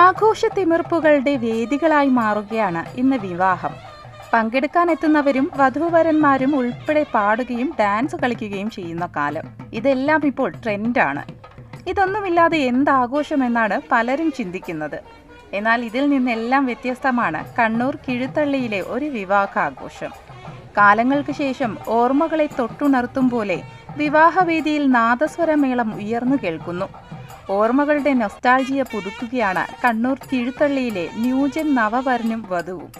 ആഘോഷത്തിമിർപ്പുകളുടെ വേദികളായി മാറുകയാണ് ഇന്ന് വിവാഹം. പങ്കെടുക്കാൻ എത്തുന്നവരും വധൂവരന്മാരും ഉൾപ്പെടെ പാടുകയും ഡാൻസ് കളിക്കുകയും ചെയ്യുന്ന കാലം. ഇതെല്ലാം ഇപ്പോൾ ട്രെൻഡാണ്. ഇതൊന്നുമില്ലാതെ എന്താഘോഷമെന്നാണ് പലരും ചിന്തിക്കുന്നത്. എന്നാൽ ഇതിൽ നിന്നെല്ലാം വ്യത്യസ്തമാണ് കണ്ണൂർ കിഴുത്തള്ളിയിലെ ഒരു വിവാഹാഘോഷം. കാലങ്ങൾക്ക് ശേഷം ഓർമ്മകളെ തൊട്ടുണർത്തും പോലെ വിവാഹവേദിയിൽ നാദസ്വരമേളം ഉയർന്നു കേൾക്കുന്നു. ഓർമ്മകളുടെ നൊസ്റ്റാൾജിയ പുതുക്കുകയാണ് കണ്ണൂർ കിഴുത്തള്ളിയിലെ ന്യൂജൻ നവവരനും വധുവും.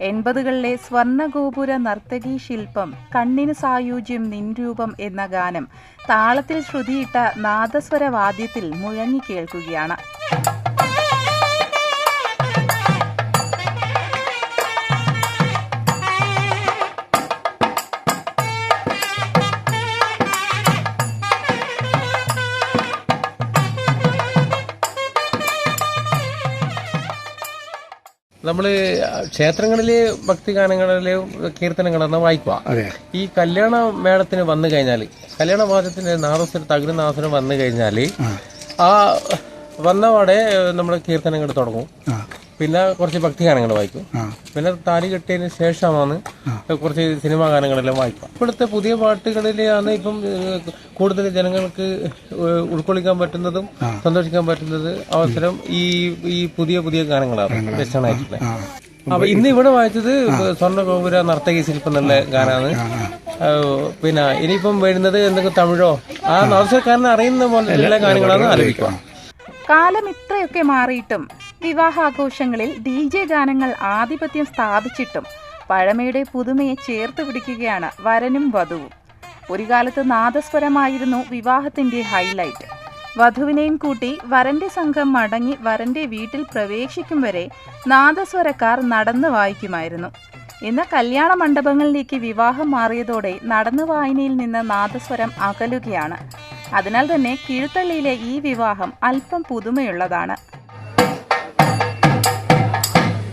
എൺപതുകളിലെ സ്വർണഗോപുര നർത്തകി ശില്പം കണ്ണിന് സായുജ്യം നിൻരൂപം എന്ന ഗാനം താളത്തിൽ ശ്രുതിയിട്ട നാദസ്വര വാദ്യത്തിൽ മുഴങ്ങി കേൾക്കുകയാണ്. നമ്മൾ ക്ഷേത്രങ്ങളിലെ ഭക്തിഗാനങ്ങളിലെ കീർത്തനങ്ങളെന്ന് വായിക്കുക. ഈ കല്യാണ മേളത്തിന് വന്നു കഴിഞ്ഞാൽ കല്യാണ വാദത്തിന്റെ നാദസ്വരം തകിട് നാദസ്വരം വന്നു കഴിഞ്ഞാൽ ആ. വന്നപാടെ നമ്മൾ കീർത്തനങ്ങൾ തുടങ്ങും. പിന്നെ കുറച്ച് ഭക്തി ഗാനങ്ങൾ വായിക്കും. പിന്നെ താലി കെട്ടിയതിന് ശേഷമാണ് കുറച്ച് സിനിമാ ഗാനങ്ങളെല്ലാം വായിക്കും. ഇപ്പോഴത്തെ പുതിയ പാട്ടുകളിലാണ് ഇപ്പം കൂടുതൽ ജനങ്ങൾക്ക് ഉൾക്കൊള്ളിക്കാൻ പറ്റുന്നതും സന്തോഷിക്കാൻ പറ്റുന്നത് അവസരം ഈ ഈ പുതിയ പുതിയ ഗാനങ്ങളാണ് വെസ്റ്റേൺ ആയിട്ടുള്ള അപ്പൊ ഇന്ന് ഇവിടെ വായിച്ചത് സ്വർണ ഗോപുര നർത്തകി ശില്പം എന്നുള്ള ഗാനാണ് പിന്നെ ഇനിയിപ്പം വരുന്നത് എന്തെങ്കിലും തമിഴോ? ആ നവസരക്കാരനെ അറിയുന്ന പോലെ എല്ലാ ഗാനങ്ങളാണ് ആലോചിക്കുക കാലം ഇത്രയൊക്കെ മാറിയിട്ടും വിവാഹാഘോഷങ്ങളിൽ ഡി ജെ ഗാനങ്ങൾ ആധിപത്യം സ്ഥാപിച്ചിട്ടും പഴമയുടെ പുതുമയെ ചേർത്ത് പിടിക്കുകയാണ് വരനും വധുവും. ഒരു കാലത്ത് നാദസ്വരമായിരുന്നു വിവാഹത്തിന്റെ ഹൈലൈറ്റ്. വധുവിനെയും കൂട്ടി വരന്റെ സംഘം മടങ്ങി വരന്റെ വീട്ടിൽ പ്രവേശിക്കും വരെ നാദസ്വരക്കാർ നടന്നു വായിക്കുമായിരുന്നു. ഇന്ന് കല്യാണ മണ്ഡപങ്ങളിലേക്ക് വിവാഹം മാറിയതോടെ നടന്നു വായനയിൽ നിന്ന് നാദസ്വരം അകലുകയാണ്. അതിനാൽ തന്നെ കീഴ്ത്തള്ളിയിലെ ഈ വിവാഹം അല്പം പുതുമയുള്ളതാണ്.